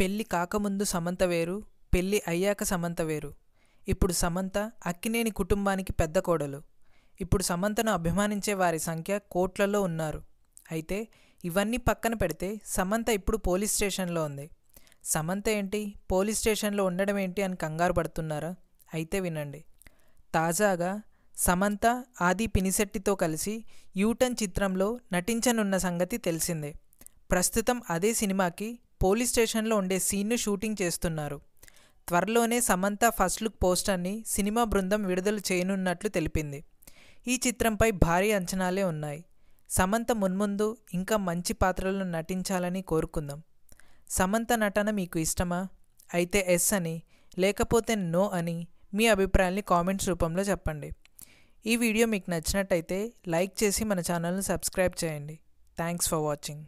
పెళ్ళి కాకముందు సమంత వేరు పెళ్ళి అయ్యాక సమంత వేరు. ఇప్పుడు సమంత అక్కినేని కుటుంబానికి పెద్ద కోడలు. ఇప్పుడు సమంతను అభిమానించే వారి సంఖ్య కోట్లలో ఉన్నారు. అయితే ఇవన్నీ పక్కన పెడితే సమంత ఇప్పుడు పోలీస్ స్టేషన్లో ఉంది. సమంత ఏంటి? పోలీస్ స్టేషన్లో ఉండడం ఏంటి అని కంగారు పడుతున్నారా? అయితే వినండి. తాజాగా సమంత ఆది పినిశెట్టితో కలిసి యూటర్న్ చిత్రంలో నటించనున్న సంగతి తెలిసిందే. ప్రస్తుతం అదే సినిమాకి పోలీస్ స్టేషన్లో ఉండే సీన్ను షూటింగ్ చేస్తున్నారు. త్వరలోనే సమంత ఫస్ట్ లుక్ పోస్టర్ని సినిమా బృందం విడుదల చేయనున్నట్లు తెలిపింది. ఈ చిత్రంపై భారీ అంచనాలే ఉన్నాయి. సమంత మున్ముందు ఇంకా మంచి పాత్రలను నటించాలని కోరుకుందాం. సమంత నటన మీకు ఇష్టమా? అయితే ఎస్ అని లేకపోతే నో అని మీ అభిప్రాయాల్ని కామెంట్స్ రూపంలో చెప్పండి. ఈ వీడియో మీకు నచ్చినట్టయితే లైక్ చేసి మన ఛానల్ని సబ్స్క్రైబ్ చేయండి. Thanks for watching.